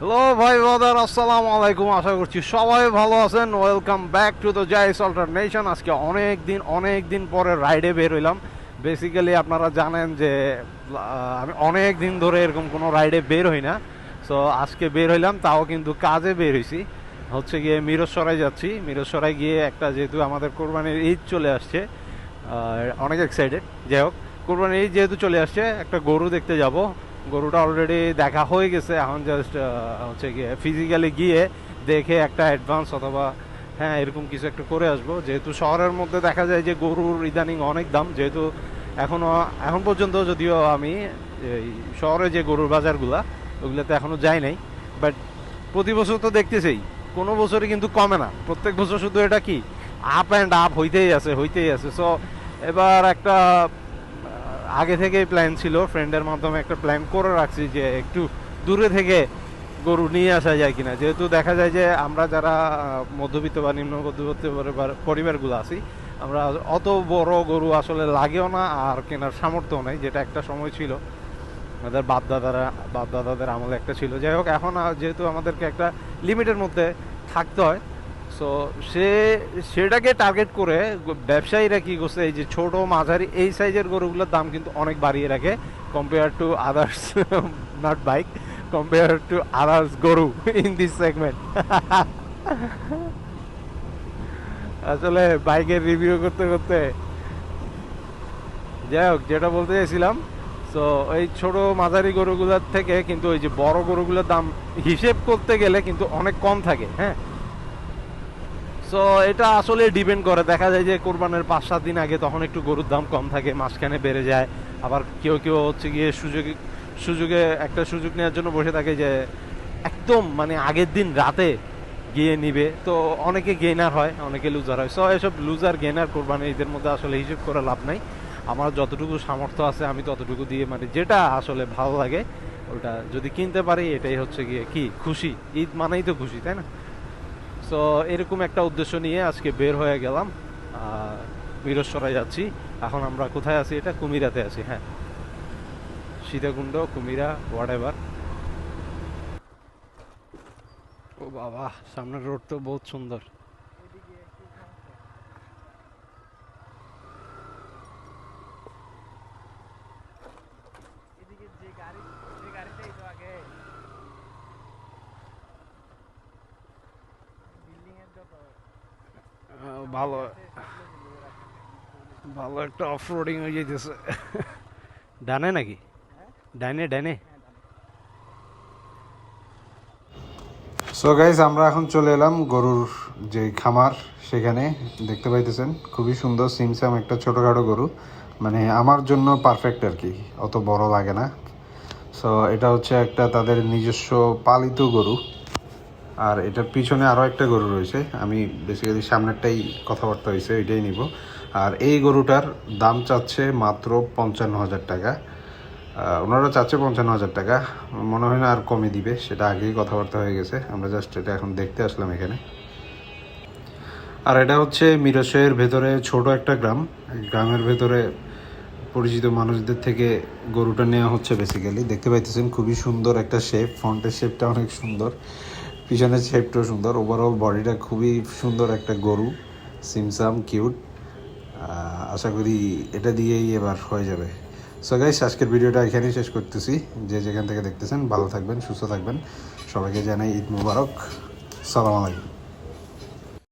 Hello ভাই বাদার আসসালামু আলাইকুম। আশা করছি সবাই ভালো আছেন। ওয়েলকাম ব্যাক টু দ্য জাইস অল্টারনেশন আজকে অনেক দিন অনেক দিন পরে রাইডে বের হইলাম। বেসিক্যালি আপনারা জানেন যে আমি অনেক দিন ধরে এরকম কোনো রাইডে বের হই না। সো আজকে বের হইলাম, তাও কিন্তু কাজে বের হইছি। হচ্ছে গিয়ে মিরসরাই যাচ্ছি। মিরসরাই গিয়ে একটা যেহেতু আমাদের কোরবানির ঈদ চলে আসছে অনেক এক্সাইটেড যাই হোক, কোরবানির ঈদ যেহেতু চলে আসছে, একটা গরু দেখতে যাব। গরুটা অলরেডি দেখা হয়ে গেছে, এখন জাস্ট হচ্ছে গিয়ে ফিজিক্যালি গিয়ে দেখে একটা অ্যাডভান্স অথবা হ্যাঁ এরকম কিছু একটা করে আসব। যেহেতু শহরের মধ্যে দেখা যায় যে গরুর ইদানিং অনেক দাম, যেহেতু এখনও এখন পর্যন্ত যদিও আমি এই শহরে যে গরুর বাজারগুলা, ওগুলোতে এখনও যাই নাই বাট প্রতি বছর তো দেখতেছেই, কোনো বছরই কিন্তু কমে না। প্রত্যেক বছর শুধু এটা কি আপ অ্যান্ড আপ হইতেই আছে হইতেই আছে। সো এবার একটা আগে থেকেই প্ল্যান ছিল ফ্রেন্ডের মাধ্যমে একটা প্ল্যান করে রাখছি যে একটু দূরে থেকে গরু নিয়ে আসা যায় কিনা। যেহেতু দেখা যায় যে আমরা যারা মধ্যবিত্ত বা নিম্ন মধ্যবিত্ত পরিবার- পরিবারগুলো আছি, আমরা অত বড় গরু আসলে লাগেও না আর কেনার সামর্থ্য নাই, যেটা একটা সময় ছিল। আমাদের বাপ দাদারা বাপ দাদাদের আমলে একটা ছিল। যাই হোক, এখন যেহেতু আমাদেরকে একটা লিমিটের মধ্যে থাকতে হয় সো সে, সেটাকে টার্গেট করে ব্যবসায়ীরা কি করছে, এই যে ছোট মাঝারি, এই সাইজের গরুগুলোর দাম কিন্তু অনেক বাড়িয়ে রাখে compare to others not bike compare to others গরু ইন দিস সেগমেন্ট আসলে বাইকের রিভিউ করতে করতে, যাই হোক, যেটা বলতে চাইছিলাম তো এই ছোট মাঝারি গরুগুলোর থেকে কিন্তু ওই যে বড় গরুগুলোর দাম হিসেব করতে গেলে কিন্তু অনেক কম থাকে হ্যাঁ? সো এটা আসলে ডিপেন্ড করে। দেখা যায় যে কোরবানের পাঁচ সাত দিন আগে তখন একটু গরুর দাম কম থাকে, মাঝখানে বেড়ে যায়। আবার কেউ কেউ হচ্ছে গিয়ে সুযোগ, সুযোগে একটা সুযোগ নেওয়ার জন্য বসে থাকে যে একদম মানে আগের দিন রাতে গিয়ে নিবে। তো অনেকে গেনার হয়, অনেকে লুজার হয়। সো এসব লুজার গেনার কোরবানি ঈদের মধ্যে আসলে হিসেব করে লাভ নাই। আমার যতটুকু সামর্থ্য আছে, আমি ততটুকু দিয়ে মানে যেটা আসলে ভালো লাগে, ওটা যদি কিনতে পারি, এটাই হচ্ছে গিয়ে কি? খুশি। ঈদ মানেই তো খুশি, তাই না? সো এরকম একটা উদ্দেশ্য নিয়ে আজকে বের হয়ে গেলাম। বীরস্বরা যাচ্ছি। এখন আমরা কোথায় আছি? এটা কুমিরাতে আছি হ্যাঁ। সীতাকুণ্ড, কুমিরা হোয়াট এভার ও বাবা, সামনের রোড তো বহুত সুন্দর। ভালো ভালো একটা অফ রোডিং হয়ে যেতেছে ডানে নাকি? ডাইনে ডাইনে। সো গাইজ আমরা এখন চলে এলাম গরুর যে খামার সেখানে দেখতে পাইতেছেন খুবই সুন্দর সিমসাম একটা ছোটোখাটো গরু। মানে আমার জন্য পারফেক্ট আর কি অত বড় লাগে না। সো এটা হচ্ছে একটা তাদের নিজস্ব পালিত গরু। আর এটার পিছনে আরও একটা গরু রয়েছে। আমি বেসিক্যালি সামনেরটাই কথাবার্তা হয়েছে, ওইটাই নিব। আর এই গরুটার দাম চাচ্ছে মাত্র পঞ্চান্ন হাজার টাকা ওনারা চাচ্ছে পঞ্চান্ন হাজার টাকা। মনে হয় না আর কমে দিবে, সেটা আগেই কথাবার্তা হয়ে গেছে। আমরা জাস্ট এটা এখন দেখতে আসলাম এখানে। আর এটা হচ্ছে মিরসের ভেতরে ছোট একটা গ্রাম। গ্রামের ভেতরে পরিচিত মানুষদের থেকে গরুটা নেওয়া হচ্ছে বেসিক্যালি দেখতে পাইতেছেন খুবই সুন্দর একটা শেপ ফ্রন্টের শেপটা অনেক সুন্দর। পিছনের শেপটাও সুন্দর। ওভারঅল বডিটা খুবই সুন্দর একটা গরু, সিমসাম কিউট আশা করি এটা দিয়েই এবার হয়ে যাবে। সো গাইস আজকের ভিডিওটা এখানেই শেষ করতেছি। যে যেখান থেকে দেখতেছেন, ভালো থাকবেন, সুস্থ থাকবেন। সবাইকে জানাই ঈদ মুবারক। সালাম আলাইকুম।